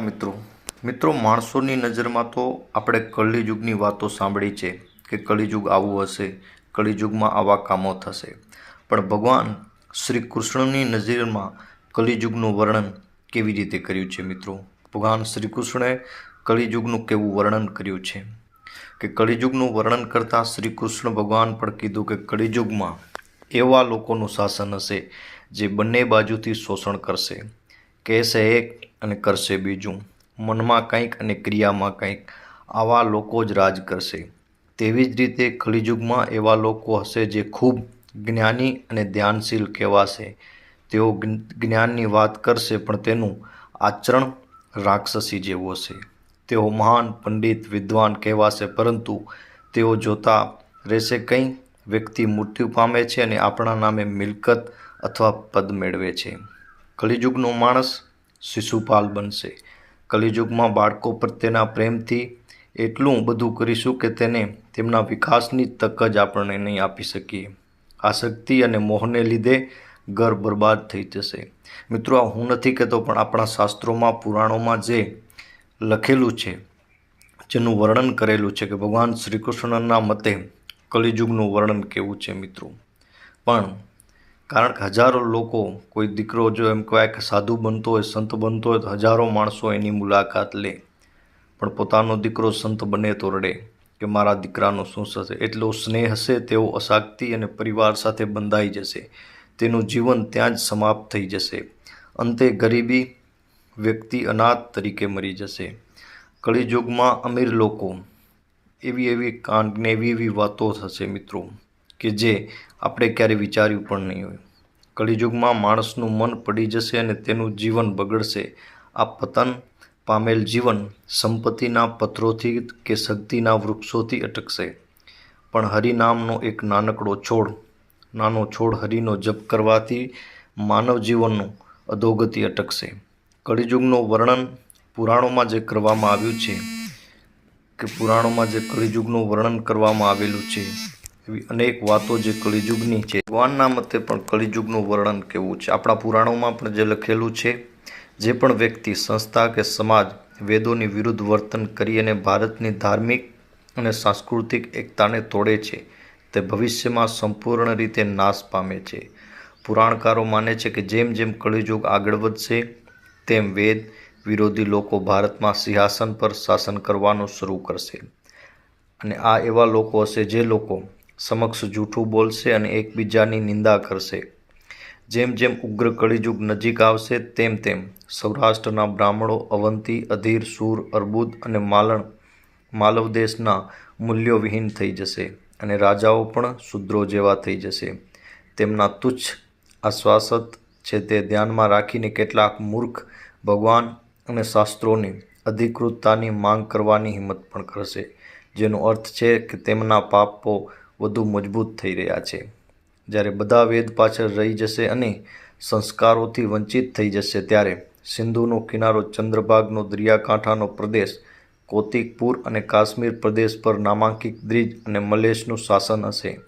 મિત્રો મિત્રો, માણસોની નજરમાં તો આપણે કળીયુગની વાતો સાંભળી છે કે કળીયુગ આવું હશે કળીયુગમાં આવા કામો થશે. પણ ભગવાન શ્રી કૃષ્ણની નજરમાં કળીયુગનું વર્ણન કેવી રીતે કર્યું છે મિત્રો? ભગવાન શ્રી કૃષ્ણે કળીયુગનું કેવું વર્ણન કર્યું છે? કે કળીયુગનું વર્ણન કરતાં શ્રી કૃષ્ણ ભગવાન પણ કીધું કે કળીયુગમાં એવા લોકોનું શાસન હશે જે બંને બાજુથી શોષણ કરશે. કહેશે એક અને કરશે બીજું. મનમાં કંઈક અને ક્રિયામાં કંઈક. આવા લોકો જ રાજ કરશે. તેવી જ રીતે કલિયુગમાં એવા લોકો હશે જે ખૂબ જ્ઞાની અને ધ્યાનશીલ કહેવાશે. તેઓ જ્ઞાનની વાત કરશે પણ તેનું આચરણ રાક્ષસી જેવું હશે. તેઓ મહાન પંડિત, વિદ્વાન કહેવાશે પરંતુ તેઓ જોતા રહેશે કંઈ. વ્યક્તિ મૃત્યુ પામે છે અને આપણા નામે મિલકત અથવા પદ મેળવે છે. કલિયુગનો માણસ શિશુપાલ બનશે. કલિયુગમાં બાળકો પ્રત્યેના પ્રેમથી એટલું બધું કરીશું કે તેને તેમના વિકાસની તક જ આપણને નહીં આપી શકીએ. આસક્તિ અને મોહને લીધે ઘર બરબાદ થઈ જશે. મિત્રો, આ હું નથી કહેતો, પણ આપણા શાસ્ત્રોમાં, પુરાણોમાં જે લખેલું છે, જેનું વર્ણન કરેલું છે કે ભગવાન શ્રી કૃષ્ણના મતે કલિયુગનું વર્ણન કેવું છે મિત્રો? પણ કારણ કે હજારો લોકો, કોઈ દીકરો જો એમ કહેવાય કે સાધુ બનતો હોય, સંત બનતો હોય, તો હજારો માણસો એની મુલાકાત લે. પણ પોતાનો દીકરો સંત બને તો રડે કે મારા દીકરાનું શું થશે? એટલો સ્નેહ હશે, તેઓ અશાક્તિ અને પરિવાર સાથે બંધાઈ જશે. તેનું જીવન ત્યાં જ સમાપ્ત થઈ જશે. અંતે ગરીબી વ્યક્તિ અનાથ તરીકે મરી જશે. કળિયુગમાં અમીર લોકો. એવી એવી કાંડ એવી એવી વાતો થશે મિત્રો. કે જે આપણે ક્યારેય વિચાર્યું પણ નહીં હોય. કળિયુગમાં માણસનું મન પડી જશે અને તેનું જીવન બગડશે. આ પતન પામેલ જીવન સંપત્તિના પથ્થરોથી કે શક્તિના વૃક્ષોથી અટકશે. પણ હરિનામનો એક નાનકડો છોડ, નાનો છોડ હરિનો જપ કરવાથી માનવ જીવનનું અધોગતિ અટકશે. કળિયુગનું વર્ણન પુરાણોમાં જે કરવામાં આવ્યું છે, કે પુરાણોમાં જે કળિયુગનું વર્ણન કરવામાં આવેલું છે એવી અનેક વાતો જે કળિયુગની છે. ભગવાનના મતે પણ કળિયુગનું વર્ણન કેવું છે? આપણા પુરાણોમાં પણ જે લખેલું છે, જે પણ વ્યક્તિ સંસ્થા કે સમાજ વેદોની વિરુદ્ધ વર્તન કરી અને ભારતની ધાર્મિક અને સાંસ્કૃતિક એકતાને તોડે છે, તે ભવિષ્યમાં સંપૂર્ણ રીતે નાશ પામે છે. પુરાણકારો માને છે કે જેમ જેમ કળિયુગ આગળ વધશે, તેમ વેદ વિરોધી લોકો ભારતમાં સિંહાસન પર શાસન કરવાનું શરૂ કરશે. અને આ એવા લોકો હશે જે લોકો સમક્ષ જૂઠું બોલશે અને એકબીજાની નિંદા કરશે. જેમ જેમ ઉગ્ર કળિયુગ નજીક આવશે, તેમ તેમ સૌરાષ્ટ્રના બ્રાહ્મણો અવંતી, અધીર, સૂર, અર્બુદ અને માલણ માલવ દેશના મૂલ્યો વિહીન થઈ જશે અને રાજાઓ પણ શુદ્રો જેવા થઈ જશે. તેમના તુચ્છ આશ્વાસત છે તે ધ્યાનમાં રાખીને કેટલાક મૂર્ખ ભગવાન અને શાસ્ત્રોની અધિકૃતતાની માંગ કરવાની હિંમત પણ કરશે. જેનો અર્થ છે કે તેમના પાપો વધુ મજબૂત થઈ રહ્યા છે. જ્યારે બધા વેદ પાછળ રહી જશે અને સંસ્કારોથી વંચિત થઈ જશે ત્યારે સિંધુનો કિનારો ચંદ્રભાગનો દરિયાકાંઠાનો પ્રદેશ, કોતિકપુર અને કાશ્મીર પ્રદેશ પર નામાંકિત દ્રિજ અને મલેશનું શાસન હશે.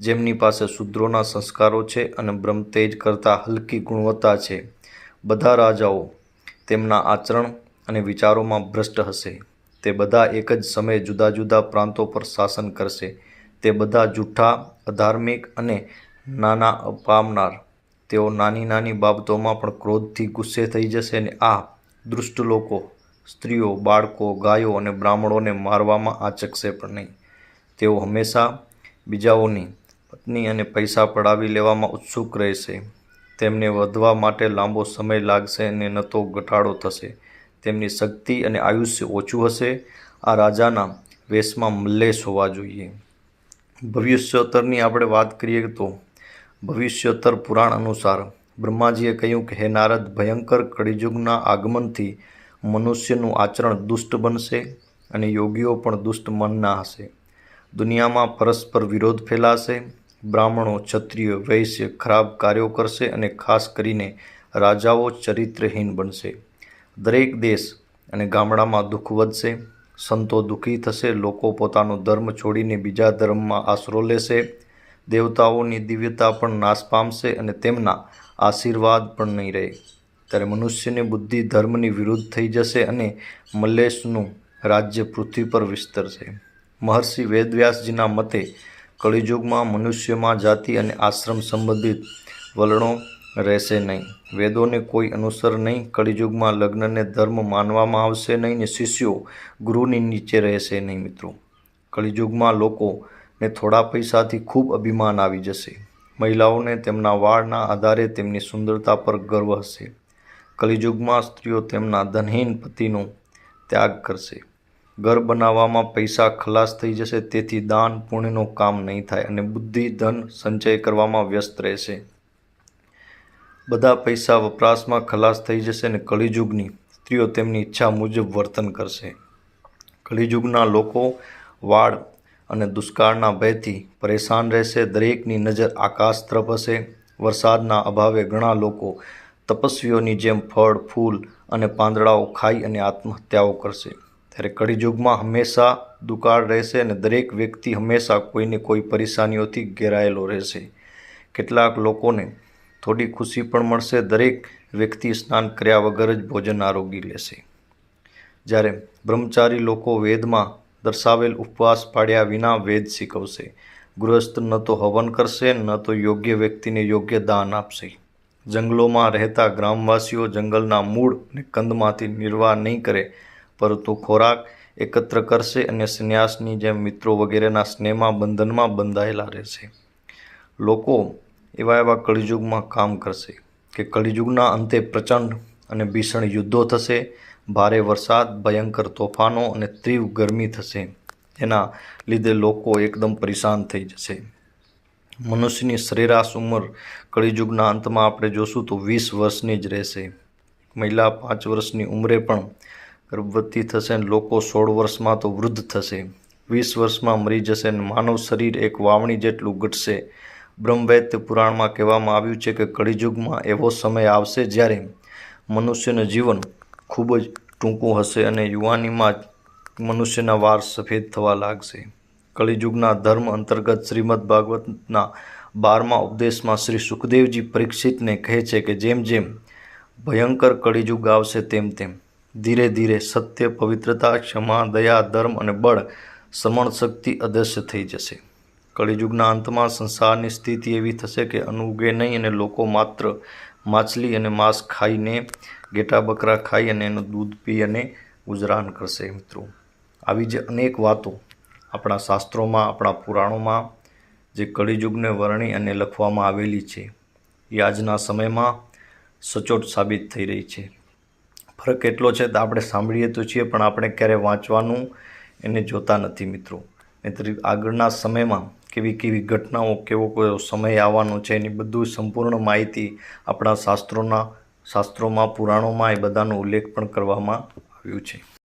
જેમની પાસે શુદ્રોના સંસ્કારો છે અને બ્રહ્મતેજ કરતાં હલકી ગુણવત્તા છે. બધા રાજાઓ તેમના આચરણ અને વિચારોમાં ભ્રષ્ટ હશે. તે બધા એક જ સમયે જુદા જુદા પ્રાંતો પર શાસન કરશે. તે બધા જૂઠા, અધાર્મિક અને નાના અપામનાર તેઓ નાની નાની બાબતોમાં પણ ક્રોધથી ગુસ્સે થઈ જશે અને આ દુષ્ટ લોકો, સ્ત્રીઓ, બાળકો, ગાયો અને બ્રાહ્મણોને મારવામાં આચકશે પણ નહીં. તેઓ હંમેશા બીજાઓની પત્ની અને પૈસા પડાવી લેવામાં ઉત્સુક રહેશે. તેમને વધવા માટે લાંબો સમય લાગશે અને ન તો ઘટાડો થશે. તેમની શક્તિ અને આયુષ્ય ઓછું હશે. આ રાજાના વેશમાં મલ્લેશ હોવા જોઈએ. ભવિષ્યોત્તરની આપણે વાત કરીએ તો ભવિષ્યોત્તર પુરાણ અનુસાર બ્રહ્માજીએ કહ્યું કે, હે નારદ, ભયંકર કળિયુગના આગમનથી મનુષ્યનું આચરણ દુષ્ટ બનશે અને યોગીઓ પણ દુષ્ટ મનના હશે. દુનિયામાં પરસ્પર વિરોધ ફેલાશે, બ્રાહ્મણો ક્ષત્રિય, વૈશ્ય ખરાબ કાર્યો કરશે અને ખાસ કરીને રાજાઓ ચરિત્રહીન બનશે. દરેક દેશ અને ગામડામાં દુઃખ વધશે સંતો દુઃખી થશે, લોકો પોતાનો ધર્મ છોડીને બીજા ધર્મમાં આશરો લેશે, દેવતાઓની દિવ્યતા પણ નાશ પામશે અને તેમના આશીર્વાદ પણ નહીં રહે. ત્યારે મનુષ્યની બુદ્ધિ ધર્મની વિરુદ્ધ થઈ જશે અને મલ્લેશનું રાજ્ય પૃથ્વી પર વિસ્તરશે. મહર્ષિ વેદવ્યાસજીના મતે, કળિયુગમાં મનુષ્યમાં જાતિ અને આશ્રમ સંબંધિત વલણો રહેશે નહીં. વેદોને કોઈ અનુસર નહીં. કળિયુગમાં લગ્નને ધર્મ માનવામાં આવશે નહીં ને શિષ્યો ગુરુની નીચે રહેશે નહીં મિત્રો. કળિયુગમાં લોકોને થોડા પૈસાથી ખૂબ અભિમાન આવી જશે. મહિલાઓને તેમના વાળના આધારે તેમની સુંદરતા પર ગર્વ હશે. કલિયુગમાં સ્ત્રીઓ તેમના ધનહીન પતિનો ત્યાગ કરશે. ઘર બનાવવામાં પૈસા ખલાસ થઈ જશે, તેથી દાન પુણ્યનું કામ નહીં થાય અને બુદ્ધિ, ધન સંચય કરવામાં વ્યસ્ત રહેશે. બધા પૈસા વપરાશમાં ખલાસ થઈ જશે અને કળિયુગની સ્ત્રીઓ તેમની ઈચ્છા મુજબ વર્તન કરશે. કળિયુગના લોકો વાળ અને દુષ્કાળના ભયથી પરેશાન રહેશે, દરેકની નજર આકાશ તરફ હશે. વરસાદના અભાવે ઘણા લોકો તપસ્વીઓની જેમ ફળ, ફૂલ અને પાંદડાઓ ખાઈ અને આત્મહત્યાઓ કરશે. ત્યારે કળિયુગમાં હંમેશા દુકાળ રહેશે અને દરેક વ્યક્તિ હંમેશા કોઈને કોઈ પરેશાનીઓથી ઘેરાયેલો રહેશે. કેટલાક લોકોને થોડી ખુશી પણ મળશે. દરેક વ્યક્તિ સ્નાન કર્યા વગર જ ભોજન આરોગી લેશે. જ્યારે બ્રહ્મચારી લોકો વેદમાં દર્શાવેલ ઉપવાસ પાડ્યા વિના વેદ શીખવશે. ગૃહસ્થ ન તો હવન કરશે, ન તો યોગ્ય વ્યક્તિને યોગ્ય દાન આપશે. જંગલોમાં રહેતા ગ્રામવાસીઓ જંગલના મૂળ અને કંદમાંથી નિર્વાહ નહીં કરે, પરંતુ ખોરાક એકત્ર કરશે અને સંન્યાસની જેમ મિત્રો વગેરેના સ્નેહમાં બંધનમાં બંધાયેલા રહેશે. લોકો એવા એવા કળિયુગમાં કામ કરશે કે કળિયુગના અંતે પ્રચંડ અને ભીષણ યુદ્ધો થશે, ભારે વરસાદ, ભયંકર તોફાનો અને તીવ્ર ગરમી થશે. એના લીધે લોકો એકદમ પરેશાન થઈ જશે. મનુષ્યની સરેરાશ ઉંમર કળિયુગના અંતમાં આપણે જોશું તો વીસ વર્ષની જ રહેશે. મહિલા પાંચ વર્ષની ઉંમરે પણ ગર્ભવતી થશે અને લોકો સોળ વર્ષમાં તો વૃદ્ધ થશે. વીસ વર્ષમાં મરી જશે અને માનવ શરીર એક વાવણી જેટલું ઘટશે બ્રહ્મવૈદ્ય પુરાણમાં કહેવામાં આવ્યું છે કે કળિયુગમાં એવો સમય આવશે જ્યારે મનુષ્યનું જીવન ખૂબ જ ટૂંકું હશે અને યુવાનીમાં મનુષ્યના વાળ સફેદ થવા લાગશે. કળિયુગના ધર્મ અંતર્ગત શ્રીમદ ભાગવતના બારમા ઉપદેશમાં શ્રી સુખદેવજી પરીક્ષિતને કહે છે કે જેમ જેમ ભયંકર કળિયુગ આવશે તેમ તેમ ધીરે ધીરે સત્ય, પવિત્રતા, ક્ષમા, દયા, ધર્મ અને બળ, સમણ શક્તિ અદૃશ્ય થઈ જશે. કળિયુગના અંતમાં સંસારની સ્થિતિ એવી થશે કે અન્ન ઉગે નહીં અને લોકો માત્ર માછલી અને માંસ ખાઈને ઘેટા બકરા ખાઈ અને એનું દૂધ પી અને ગુજરાન કરશે મિત્રો. આવી જે અનેક વાતો આપણા શાસ્ત્રોમાં, આપણા પુરાણોમાં જે કળિયુગને વર્ણી અને લખવામાં આવેલી છે, એ આજના સમયમાં સચોટ સાબિત થઈ રહી છે. ફરક એટલો છે તો આપણે સાંભળીએ તો છીએ, પણ આપણે ક્યારે વાંચવાનું એને જોતા નથી મિત્રો. નહીંતર આગળના સમયમાં કેવી કેવી ઘટનાઓ, કેવો કયો સમય આવવાનો છે, એની બધું સંપૂર્ણ માહિતી આપણા શાસ્ત્રોના, શાસ્ત્રોમાં, પુરાણોમાં એ બધાનો ઉલ્લેખ પણ કરવામાં આવ્યું છે.